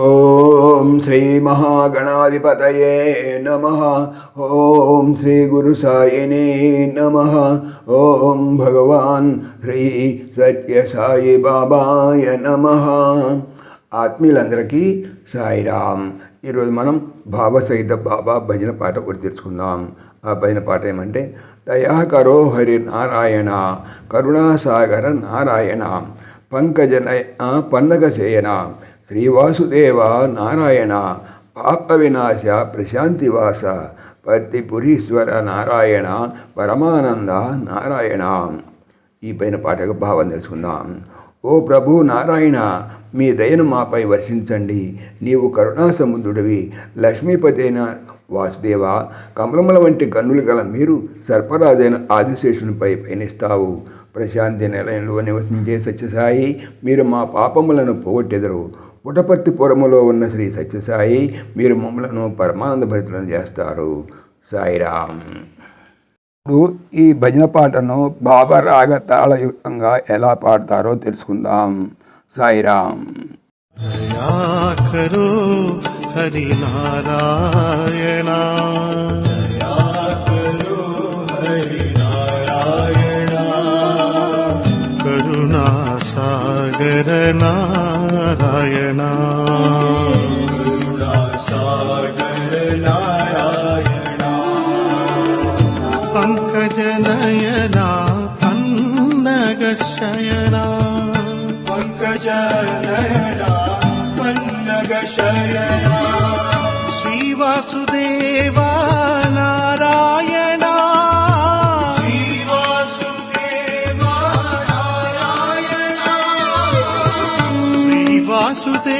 ఓం శ్రీ మహాగణాధిపతయే నమ. ఓం శ్రీ గురు సాయినే నమ. ఓం భగవాన్ శ్రీ సత్య సాయి బాబాయ నమ. ఆత్మీయులందరికీ సాయిరామ్. ఈరోజు మనం భావసహిత బాబా భజన పాట ఒకటి తెలుసుకుందాం. ఆ భజన పాట ఏమంటే దయాకరో హరి నారాయణ కరుణాసాగర నారాయణ పంకజనయ పన్నగ సేయన శ్రీవాసుదేవ నారాయణ పాప వినాశ ప్రశాంతివాస పర్తిపురీశ్వర నారాయణ పరమానంద నారాయణ. ఈ పైన పాటకు భావం తెలుసుకుందాం. ఓ ప్రభు నారాయణ మీ దయను మాపై వర్షించండి. నీవు కరుణా సముద్రుడివి లక్ష్మీపతైన వాసుదేవ. కమలముల వంటి కన్నులు గల మీరు సర్పరాజైన ఆదిశేషునిపై పయనిస్తావు. ప్రశాంతి నిలయంలో నివసించే సత్యసాయి మీరు మా పాపములను పోగొట్టెదరు. పుటపర్తిపురములో ఉన్న శ్రీ సత్యసాయి మీరు మమ్మలను పరమానంద భరితులను చేస్తారు. సాయిరామ్. ఇప్పుడు ఈ భజన పాటను బాబా రాగ తాళయుక్తంగా ఎలా పాడతారో తెలుసుకుందాం. సాయిరామ్. హరి నారాయణ. नारायण पङ्कज नयना पङ्कजनयना पन्नगशयना। श्रीवासुदेवा नारायणा श्रीवासुदेवा नारायणा श्रीवासुदेवा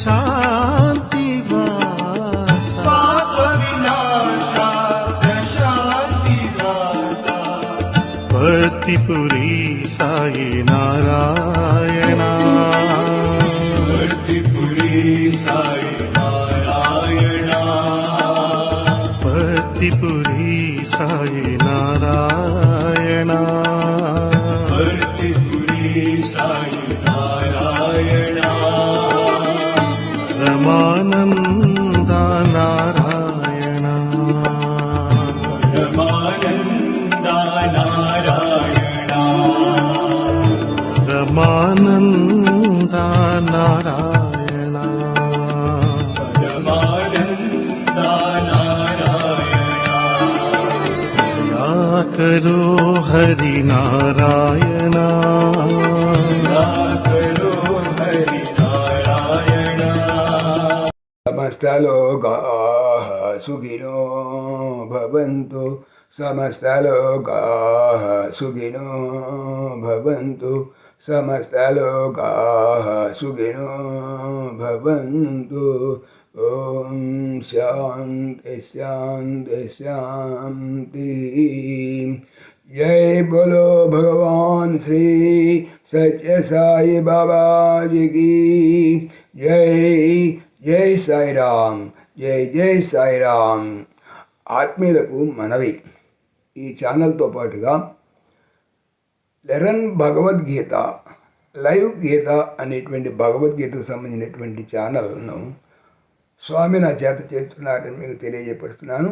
शान्ति पाप शा भतिपपुरी सायनाारायणा भिपुरी साय नारायणा। भक्तिपुरी साई हरिनारायणा। समस्तलोकाः सुखिनो भवन्तु। समस्तलोकाः सुखिनो भवन्तु। समस्तलोकाः सुखिनो भवन्तु। ॐ शान्ति शान्ति शान्ति। जय बोलो भगवान श्री सत्य साई बाबा जी की जय జై సాయిరామ్ జై జై సాయిరామ్ ఆత్మీయులకు మనవి ఈ ఛానల్తో పాటుగా లెరన్ భగవద్గీత లైవ్ గీత అనేటువంటి భగవద్గీతకు సంబంధించినటువంటి ఛానల్ను స్వామి నా చేత చేస్తున్నారని మీకు తెలియజేపరుస్తున్నాను